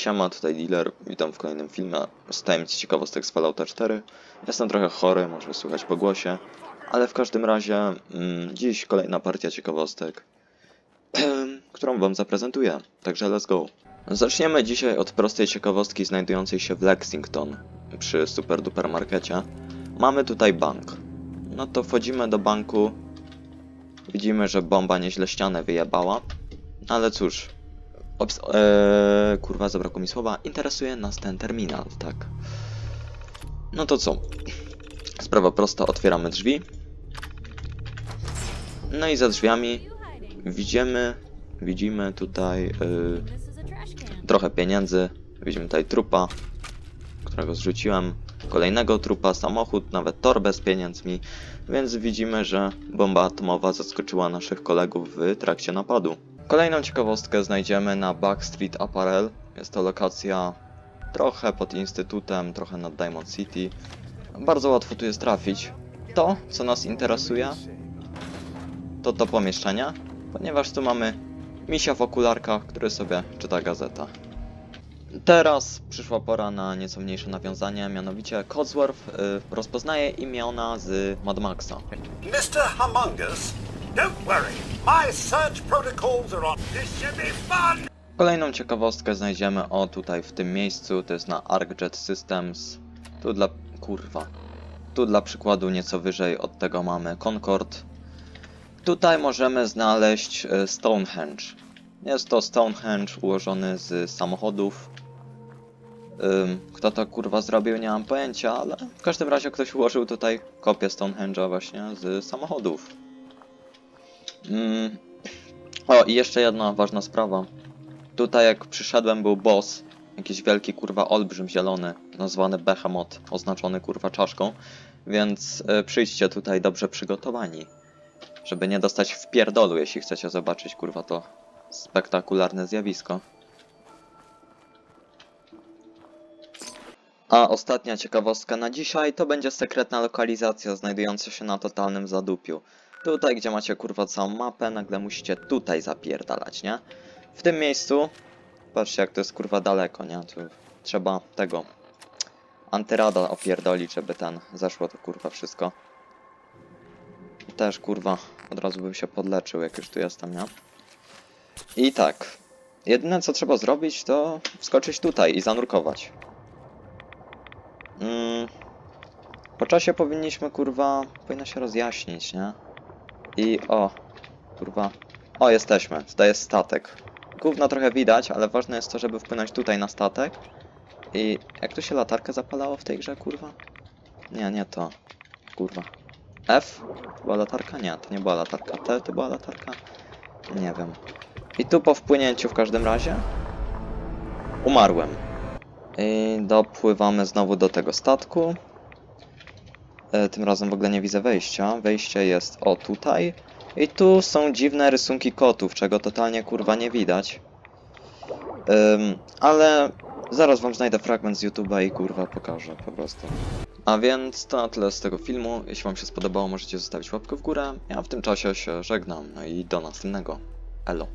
siema, tutaj dealer, witam w kolejnym filmie z tajemnic ciekawostek z Fallouta 4. Jestem trochę chory, może słychać po głosie, ale w każdym razie mm, dziś kolejna partia ciekawostek, którą wam zaprezentuję, także let's go. Zaczniemy dzisiaj od prostej ciekawostki znajdującej się w Lexington przy super duper markecie. Mamy tutaj bank. No to wchodzimy do banku, widzimy, że bomba nieźle ścianę wyjebała, ale cóż, Obs eee, kurwa, zabrakło mi słowa. Interesuje nas ten terminal, tak. No to co? Sprawa prosta, otwieramy drzwi. No i za drzwiami widzimy, widzimy tutaj yy, trochę pieniędzy. Widzimy tutaj trupa, którego zrzuciłem. Kolejnego trupa, samochód, nawet torbę z pieniędzmi. Więc widzimy, że bomba atomowa zaskoczyła naszych kolegów w trakcie napadu. Kolejną ciekawostkę znajdziemy na Backstreet Apparel. Jest to lokacja trochę pod Instytutem, trochę nad Diamond City. Bardzo łatwo tu jest trafić. To, co nas interesuje, to to pomieszczenie, ponieważ tu mamy misia w okularkach, który sobie czyta gazetę. Teraz przyszła pora na nieco mniejsze nawiązanie, mianowicie Codsworth y, rozpoznaje imiona z Mad Maxa. Mr. Humongous, don't worry. My search protocols are on. This should be fun! Kolejną ciekawostkę znajdziemy o tutaj w tym miejscu, to jest na ArcJet Systems. Tu dla... kurwa. Tu dla przykładu nieco wyżej od tego mamy Concord. Tutaj możemy znaleźć e, Stonehenge. Jest to Stonehenge ułożony z samochodów. Kto to kurwa zrobił, nie mam pojęcia, ale w każdym razie ktoś ułożył tutaj kopię Stonehenge'a właśnie z samochodów. Mm. O, i jeszcze jedna ważna sprawa. Tutaj jak przyszedłem był boss, jakiś wielki kurwa olbrzym zielony, nazwany Behemoth, oznaczony kurwa czaszką, więc y, przyjdźcie tutaj dobrze przygotowani, żeby nie dostać w pierdolu, jeśli chcecie zobaczyć kurwa to spektakularne zjawisko. A ostatnia ciekawostka na dzisiaj to będzie sekretna lokalizacja znajdująca się na totalnym zadupiu. Tutaj, gdzie macie kurwa całą mapę, nagle musicie tutaj zapierdalać, nie? W tym miejscu, patrzcie jak to jest kurwa daleko, nie? Tu trzeba tego antyrada opierdolić, żeby ten zeszło to kurwa wszystko. Też kurwa, od razu bym się podleczył, jak już tu jestem, nie? I tak, jedyne co trzeba zrobić to wskoczyć tutaj i zanurkować. Mm, po czasie powinniśmy kurwa, powinno się rozjaśnić, nie? I o, kurwa, o jesteśmy, tutaj jest statek. Gówno trochę widać, ale ważne jest to, żeby wpłynąć tutaj na statek. I jak tu się latarkę zapalało w tej grze, kurwa? Nie, nie to. Kurwa. F? To była latarka? Nie, to nie była latarka. T to była latarka? Nie wiem. I tu po wpłynięciu w każdym razie umarłem. I dopływamy znowu do tego statku. E, Tym razem w ogóle nie widzę wejścia. Wejście jest o tutaj. I tu są dziwne rysunki kotów, czego totalnie kurwa nie widać. Ym, ale zaraz wam znajdę fragment z YouTube'a i kurwa pokażę po prostu. A więc to tyle z tego filmu. Jeśli wam się spodobało, możecie zostawić łapkę w górę. Ja w tym czasie się żegnam. No i do następnego. Elo.